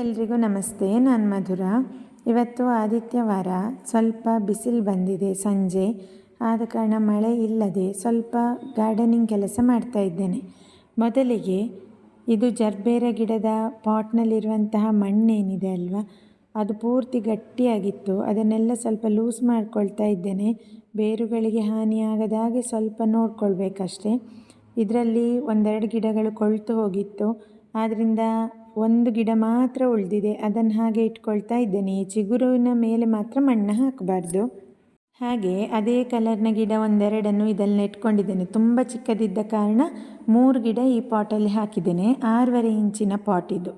ಎಲ್ರಿಗೂ ನಮಸ್ತೆ, ನಾನು ಮಧುರ. ಇವತ್ತು ಆದಿತ್ಯವಾರ ಸ್ವಲ್ಪ ಬಿಸಿಲು ಬಂದಿದೆ ಸಂಜೆ. ಆದ ಕಾರಣ ಮಳೆ ಇಲ್ಲದೆ ಸ್ವಲ್ಪ ಗಾರ್ಡನಿಂಗ್ ಕೆಲಸ ಮಾಡ್ತಾ ಇದ್ದೇನೆ. ಮೊದಲಿಗೆ ಇದು ಜರ್ಬೇರ ಗಿಡದ ಪಾಟ್ನಲ್ಲಿರುವಂತಹ ಮಣ್ಣೇನಿದೆ ಅಲ್ವಾ? ಅದು ಪೂರ್ತಿ ಗಟ್ಟಿಯಾಗಿತ್ತು. ಅದನ್ನೆಲ್ಲ ಸ್ವಲ್ಪ ಲೂಸ್ ಮಾಡ್ಕೊಳ್ತಾ ಇದ್ದೇನೆ. ಬೇರುಗಳಿಗೆ ಹಾನಿಯಾಗದ ಹಾಗೆ ಸ್ವಲ್ಪ ನೋಡ್ಕೊಳ್ಬೇಕಷ್ಟೆ. ಇದರಲ್ಲಿ ಒಂದೆರಡು ಗಿಡಗಳು ಕೊಳ್ತು ಹೋಗಿತ್ತು. ಆದ್ದರಿಂದ ಒಂದು ಗಿಡ ಮಾತ್ರ ಉಳಿದಿದೆ, ಅದನ್ನು ಹಾಗೆ ಇಟ್ಕೊಳ್ತಾ ಇದ್ದೇನೆ. ಈ ಚಿಗುರುವಿನ ಮೇಲೆ ಮಾತ್ರ ಮಣ್ಣು ಹಾಕಬಾರ್ದು. ಹಾಗೆ ಅದೇ ಕಲರ್ನ ಗಿಡ ಒಂದೆರಡನ್ನು ಇದನ್ನು ನೆಟ್ಕೊಂಡಿದ್ದೇನೆ ತುಂಬ ಚಿಕ್ಕದಿದ್ದ ಕಾರಣ ಮೂರು ಗಿಡ ಈ ಪಾಟಲ್ಲಿ ಹಾಕಿದ್ದೇನೆ. ಆರೂವರೆ ಇಂಚಿನ ಪಾಟ್ ಇದು.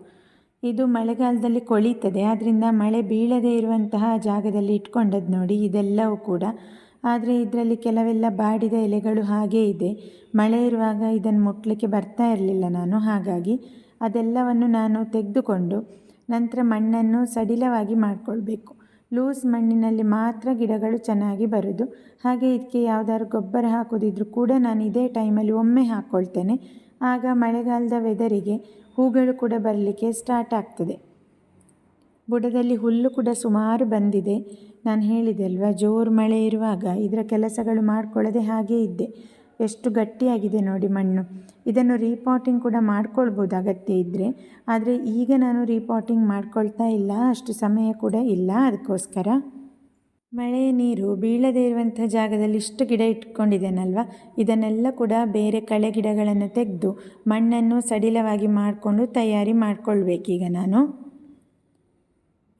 ಇದು ಮಳೆಗಾಲದಲ್ಲಿ ಕೊಳೀತದೆ. ಆದ್ದರಿಂದ ಮಳೆ ಬೀಳದೇ ಇರುವಂತಹ ಜಾಗದಲ್ಲಿ ಇಟ್ಕೊಂಡದ್ದು ನೋಡಿ, ಇದೆಲ್ಲವೂ ಕೂಡ. ಆದರೆ ಇದರಲ್ಲಿ ಕೆಲವೆಲ್ಲ ಬಾಡಿದ ಎಲೆಗಳು ಹಾಗೇ ಇದೆ. ಮಳೆ ಇರುವಾಗ ಇದನ್ನು ಮುಟ್ಟಲಿಕ್ಕೆ ಬರ್ತಾ ಇರಲಿಲ್ಲ ನಾನು, ಹಾಗಾಗಿ ಅದೆಲ್ಲವನ್ನು ನಾನು ತೆಗೆದುಕೊಂಡು ನಂತರ ಮಣ್ಣನ್ನು ಸಡಿಲವಾಗಿ ಮಾಡಿಕೊಳ್ಬೇಕು. ಲೂಸ್ ಮಣ್ಣಿನಲ್ಲಿ ಮಾತ್ರ ಗಿಡಗಳು ಚೆನ್ನಾಗಿ ಬರೋದು. ಹಾಗೆ ಇದಕ್ಕೆ ಯಾವುದಾದ್ರು ಗೊಬ್ಬರ ಹಾಕೋದಿದ್ರೂ ಕೂಡ ನಾನು ಇದೇ ಟೈಮಲ್ಲಿ ಒಮ್ಮೆ ಹಾಕ್ಕೊಳ್ತೇನೆ ಆಗ ಮಳೆಗಾಲದ ವೆದರಿಗೆ ಹೂಗಳು ಕೂಡ ಬರಲಿಕ್ಕೆ ಸ್ಟಾರ್ಟ್ ಆಗ್ತದೆ. ಬುಡದಲ್ಲಿ ಹುಲ್ಲು ಕೂಡ ಸುಮಾರು ಬಂದಿದೆ. ನಾನು ಹೇಳಿದೆ ಅಲ್ವಾ, ಜೋರು ಮಳೆ ಇರುವಾಗ ಇದರ ಕೆಲಸಗಳು ಮಾಡಿಕೊಳ್ಳದೆ ಹಾಗೆ ಇದ್ದೆ. ಎಷ್ಟು ಗಟ್ಟಿಯಾಗಿದೆ ನೋಡಿ ಮಣ್ಣು. ಇದನ್ನು ರೀಪಾಟಿಂಗ್ ಕೂಡ ಮಾಡ್ಕೊಳ್ಬೋದು ಅಗತ್ಯ ಇದ್ದರೆ ಆದರೆ ಈಗ ನಾನು ರೀಪಾಟಿಂಗ್ ಮಾಡ್ಕೊಳ್ತಾ ಇಲ್ಲ, ಅಷ್ಟು ಸಮಯ ಕೂಡ ಇಲ್ಲ ಅದಕ್ಕೋಸ್ಕರ. ಮಳೆಯ ನೀರು ಬೀಳದೇ ಇರುವಂಥ ಜಾಗದಲ್ಲಿ ಇಷ್ಟು ಗಿಡ ಇಟ್ಕೊಂಡಿದ್ದೇನಲ್ವ, ಇದನ್ನೆಲ್ಲ ಕೂಡ ಬೇರೆ ಕಳೆ ಗಿಡಗಳನ್ನು ತೆಗೆದು ಮಣ್ಣನ್ನು ಸಡಿಲವಾಗಿ ಮಾಡಿಕೊಂಡು ತಯಾರಿ ಮಾಡ್ಕೊಳ್ಬೇಕೀಗ ನಾನು.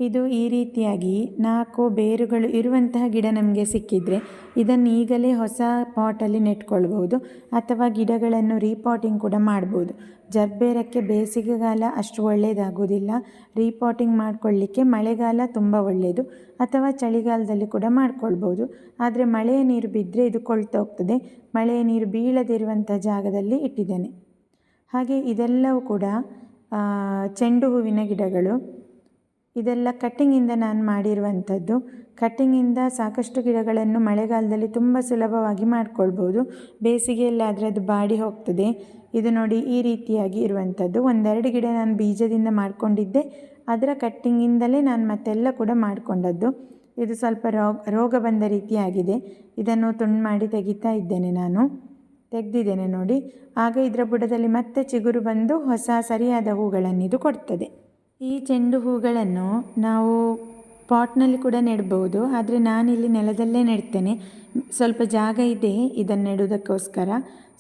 ಇದು ಈ ರೀತಿಯಾಗಿ ನಾಲ್ಕು ಬೇರುಗಳು ಇರುವಂತಹ ಗಿಡ ನಮಗೆ ಸಿಕ್ಕಿದರೆ ಇದನ್ನು ಈಗಲೇ ಹೊಸ ಪಾಟಲ್ಲಿ ನೆಟ್ಕೊಳ್ಬೋದು ಅಥವಾ ಗಿಡಗಳನ್ನು ರೀಪಾಟಿಂಗ್ ಕೂಡ ಮಾಡ್ಬೋದು. ಜರ್ಬೇರಕ್ಕೆ ಬೇಸಿಗೆಗಾಲ ಅಷ್ಟು ಒಳ್ಳೆಯದಾಗೋದಿಲ್ಲ ರೀಪಾಟಿಂಗ್ ಮಾಡಿಕೊಳ್ಳಿಕ್ಕೆ ಮಳೆಗಾಲ ತುಂಬ ಒಳ್ಳೆಯದು ಅಥವಾ ಚಳಿಗಾಲದಲ್ಲಿ ಕೂಡ ಮಾಡ್ಕೊಳ್ಬೋದು ಆದರೆ ಮಳೆಯ ನೀರು ಬಿದ್ದರೆ ಇದು ಕೊಳ್ತೋಗ್ತದೆ ಮಳೆಯ ನೀರು ಬೀಳದಿರುವಂಥ ಜಾಗದಲ್ಲಿ ಇಟ್ಟಿದ್ದೇನೆ. ಹಾಗೆ ಇದೆಲ್ಲವೂ ಕೂಡ ಚೆಂಡು ಹೂವಿನ ಗಿಡಗಳು ಇದೆಲ್ಲ ಕಟ್ಟಿಂಗಿಂದ ನಾನು ಮಾಡಿರುವಂಥದ್ದು. ಕಟ್ಟಿಂಗಿಂದ ಸಾಕಷ್ಟು ಗಿಡಗಳನ್ನು ಮಳೆಗಾಲದಲ್ಲಿ ತುಂಬ ಸುಲಭವಾಗಿ ಮಾಡಿಕೊಳ್ಬೋದು. ಬೇಸಿಗೆಯಲ್ಲಿ ಆದರೆ ಅದು ಬಾಡಿ ಹೋಗ್ತದೆ. ಇದು ನೋಡಿ ಈ ರೀತಿಯಾಗಿ ಇರುವಂಥದ್ದು. ಒಂದೆರಡು ಗಿಡ ನಾನು ಬೀಜದಿಂದ ಮಾಡಿಕೊಂಡಿದ್ದೆ. ಅದರ ಕಟ್ಟಿಂಗಿಂದಲೇ ನಾನು ಮತ್ತೆಲ್ಲ ಕೂಡ ಮಾಡಿಕೊಂಡದ್ದು. ಇದು ಸ್ವಲ್ಪ ರೋಗ ರೋಗ ಬಂದ ರೀತಿಯಾಗಿದೆ. ಇದನ್ನು ತುಂಡು ಮಾಡಿ ತೆಗಿತಾ ಇದ್ದೇನೆ ನಾನು. ತೆಗೆದಿದ್ದೇನೆ ನೋಡಿ. ಆಗ ಇದರ ಬುಡದಲ್ಲಿ ಮತ್ತೆ ಚಿಗುರು ಬಂದು ಹೊಸ ಸರಿಯಾದ ಹೂಗಳನ್ನು ಇದು ಕೊಡ್ತದೆ. ಈ ಚೆಂಡು ಹೂಗಳನ್ನು ನಾವು ಪಾಟ್ನಲ್ಲಿ ಕೂಡ ನೆಡ್ಬೋದು, ಆದರೆ ನಾನಿಲ್ಲಿ ನೆಲದಲ್ಲೇ ನೆಡ್ತೇನೆ. ಸ್ವಲ್ಪ ಜಾಗ ಇದೆ ಇದನ್ನು ನೆಡುವುದಕ್ಕೋಸ್ಕರ.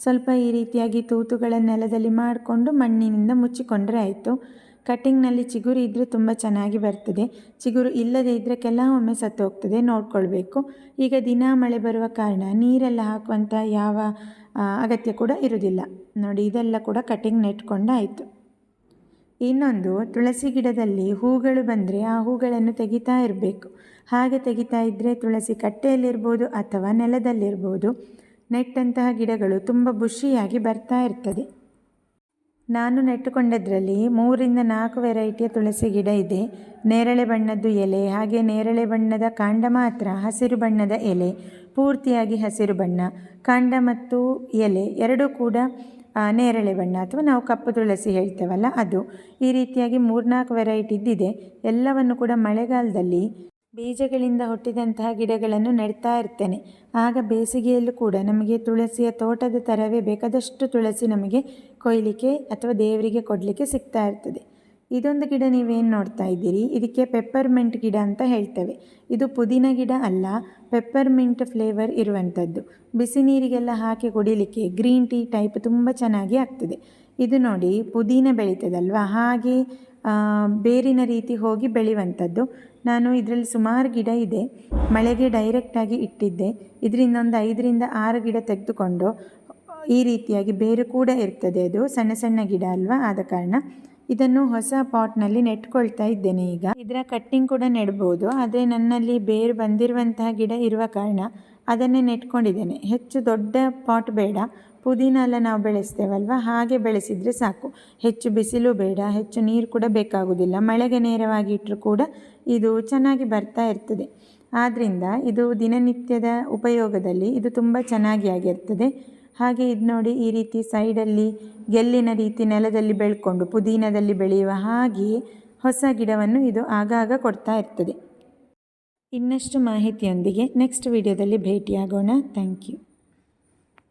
ಸ್ವಲ್ಪ ಈ ರೀತಿಯಾಗಿ ತೂತುಗಳನ್ನು ನೆಲದಲ್ಲಿ ಮಾಡಿಕೊಂಡು ಮಣ್ಣಿನಿಂದ ಮುಚ್ಚಿಕೊಂಡ್ರೆ ಆಯಿತು. ಕಟ್ಟಿಂಗ್ನಲ್ಲಿ ಚಿಗುರು ಇದ್ದರೆ ತುಂಬ ಚೆನ್ನಾಗಿ ಬರ್ತದೆ. ಚಿಗುರು ಇಲ್ಲದೇ ಇದ್ದರೆ ಕೆಲವೊಮ್ಮೆ ಸತ್ತು ಹೋಗ್ತದೆ ನೋಡ್ಕೊಳ್ಬೇಕು. ಈಗ ದಿನ ಮಳೆ ಬರುವ ಕಾರಣ ನೀರೆಲ್ಲ ಹಾಕುವಂಥ ಯಾವ ಅಗತ್ಯ ಕೂಡ ಇರುವುದಿಲ್ಲ. ನೋಡಿ, ಇದೆಲ್ಲ ಕೂಡ ಕಟ್ಟಿಂಗ್ ನೆಟ್ಕೊಂಡಾಯಿತು ಇನ್ನೊಂದು, ತುಳಸಿ ಗಿಡದಲ್ಲಿ ಹೂಗಳು ಬಂದರೆ ಆ ಹೂಗಳನ್ನು ತೆಗಿತಾ ಇರಬೇಕು. ಹಾಗೆ ತೆಗಿತಾ ಇದ್ದರೆ ತುಳಸಿ ಕಟ್ಟೆಯಲ್ಲಿರ್ಬೋದು ಅಥವಾ ನೆಲದಲ್ಲಿರ್ಬೋದು. ನೆಟ್ಟಂತಹ ಗಿಡಗಳು ತುಂಬ ಬುಷಿಯಾಗಿ ಬರ್ತಾ ಇರ್ತದೆ. ನಾನು ನೆಟ್ಟುಕೊಂಡದ್ರಲ್ಲಿ ಮೂರಿಂದ ನಾಲ್ಕು ವೆರೈಟಿಯ ತುಳಸಿ ಗಿಡ ಇದೆ. ನೇರಳೆ ಬಣ್ಣದ್ದು ಎಲೆ, ಹಾಗೆ ನೇರಳೆ ಬಣ್ಣದ ಕಾಂಡ ಮಾತ್ರ, ಹಸಿರು ಬಣ್ಣದ ಎಲೆ, ಪೂರ್ತಿಯಾಗಿ ಹಸಿರು ಬಣ್ಣ, ಕಾಂಡ ಮತ್ತು ಎಲೆ ಎರಡೂ ಕೂಡ ನೇರಳೆ ಬಣ್ಣ ಅಥವಾ ನಾವು ಕಪ್ಪು ತುಳಸಿ ಹೇಳ್ತೇವಲ್ಲ ಅದು. ಈ ರೀತಿಯಾಗಿ ಮೂರ್ನಾಲ್ಕು ವೆರೈಟಿದ್ದಿದೆ ಎಲ್ಲವನ್ನು ಕೂಡ ಮಳೆಗಾಲದಲ್ಲಿ ಬೀಜಗಳಿಂದ ಹುಟ್ಟಿದಂತಹ ಗಿಡಗಳನ್ನು ನೆಡ್ತಾ ಇರ್ತೇನೆ. ಆಗ ಬೇಸಿಗೆಯಲ್ಲೂ ಕೂಡ ನಮಗೆ ತುಳಸಿಯ ತೋಟದ ಥರವೇ ಬೇಕಾದಷ್ಟು ತುಳಸಿ ನಮಗೆ ಕೊಯ್ಲಿಕ್ಕೆ ಅಥವಾ ದೇವರಿಗೆ ಕೊಡಲಿಕ್ಕೆ ಸಿಗ್ತಾ ಇರ್ತದೆ. ಇದೊಂದು ಗಿಡ ನೀವೇನು ನೋಡ್ತಾ ಇದ್ದೀರಿ? ಇದಕ್ಕೆ ಪೆಪ್ಪರ್ಮೆಂಟ್ ಗಿಡ ಅಂತ ಹೇಳ್ತೇವೆ. ಇದು ಪುದೀನ ಗಿಡ ಅಲ್ಲ ಪೆಪ್ಪರ್ಮಿಂಟ್ ಫ್ಲೇವರ್ ಇರುವಂಥದ್ದು. ಬಿಸಿ ನೀರಿಗೆಲ್ಲ ಹಾಕಿ ಕುಡಿಲಿಕ್ಕೆ ಗ್ರೀನ್ ಟೀ ಟೈಪ್ ತುಂಬ ಚೆನ್ನಾಗಿ ಆಗ್ತದೆ. ಇದು ನೋಡಿ, ಪುದೀನ ಬೆಳೀತದಲ್ವ? ಹಾಗೆ ಬೇರಿನ ರೀತಿ ಹೋಗಿ ಬೆಳೆಯುವಂಥದ್ದು. ನಾನು ಇದರಲ್ಲಿ ಸುಮಾರು ಗಿಡ ಇದೆ. ಮಳೆಗೆ ಡೈರೆಕ್ಟಾಗಿ ಇಟ್ಟಿದ್ದೆ. ಇದರಿಂದ ಒಂದು ಐದರಿಂದ ಆರು ಗಿಡ ತೆಗೆದುಕೊಂಡು ಈ ರೀತಿಯಾಗಿ ಬೇರು ಕೂಡ ಇರ್ತದೆ ಅದು. ಸಣ್ಣ ಸಣ್ಣ ಗಿಡ ಅಲ್ವಾ? ಆದ ಕಾರಣ ಇದನ್ನು ಹೊಸ ಪಾಟ್ನಲ್ಲಿ ನೆಟ್ಕೊಳ್ತಾ ಇದ್ದೇನೆ ಈಗ. ಇದರ ಕಟ್ಟಿಂಗ್ ಕೂಡ ನೆಡ್ಬೋದು, ಆದರೆ ನನ್ನಲ್ಲಿ ಬೇರು ಬಂದಿರುವಂತಹ ಗಿಡ ಇರುವ ಕಾರಣ ಅದನ್ನೇ ನೆಟ್ಕೊಂಡಿದ್ದೇನೆ. ಹೆಚ್ಚು ದೊಡ್ಡ ಪಾಟ್ ಬೇಡ ಪುದೀನ ಎಲ್ಲ ನಾವು ಬೆಳೆಸ್ತೇವಲ್ವ? ಹಾಗೆ ಬೆಳೆಸಿದರೆ ಸಾಕು. ಹೆಚ್ಚು ಬಿಸಿಲು ಬೇಡ, ಹೆಚ್ಚು ನೀರು ಕೂಡ ಬೇಕಾಗುವುದಿಲ್ಲ ಮಳೆಗೆ ನೇರವಾಗಿ ಇಟ್ಟರು ಕೂಡ ಇದು ಚೆನ್ನಾಗಿ ಬರ್ತಾ ಇರ್ತದೆ. ಆದ್ದರಿಂದ ಇದು ದಿನನಿತ್ಯದ ಉಪಯೋಗದಲ್ಲಿ ಇದು ತುಂಬ ಚೆನ್ನಾಗಿ ಆಗಿರ್ತದೆ. ಹಾಗೆ ಇದು ನೋಡಿ ಈ ರೀತಿ ಸೈಡಲ್ಲಿ ಗೆಲ್ಲಿನ ರೀತಿ ನೆಲದಲ್ಲಿ ಬೆಳ್ಕೊಂಡು ಪುದೀನದಲ್ಲಿ ಬೆಳೆಯುವ ಹಾಗೆ ಹೊಸ ಗಿಡವನ್ನು ಇದು ಆಗಾಗ ಕೊಡ್ತಾ ಇರ್ತದೆ. ಇನ್ನಷ್ಟು ಮಾಹಿತಿಯೊಂದಿಗೆ ನೆಕ್ಸ್ಟ್ ವಿಡಿಯೋದಲ್ಲಿ ಭೇಟಿಯಾಗೋಣ. Thank you.